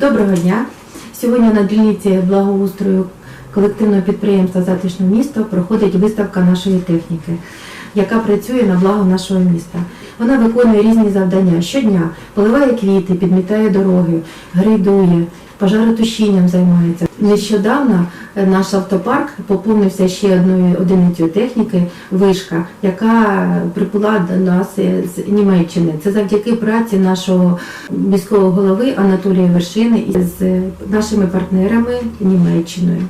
Доброго дня! Сьогодні на дільниці благоустрою колективного підприємства Затишне місто проходить виставка нашої техніки, яка працює на благо нашого міста. Вона виконує різні завдання щодня, поливає квіти, підмітає дороги, грейдує, пожаротушінням займається. Нещодавно наш автопарк поповнився ще одною одиницею техніки вишка, яка прибула до нас з Німеччини. Це завдяки праці нашого міського голови Анатолія Вершини з нашими партнерами Німеччиною.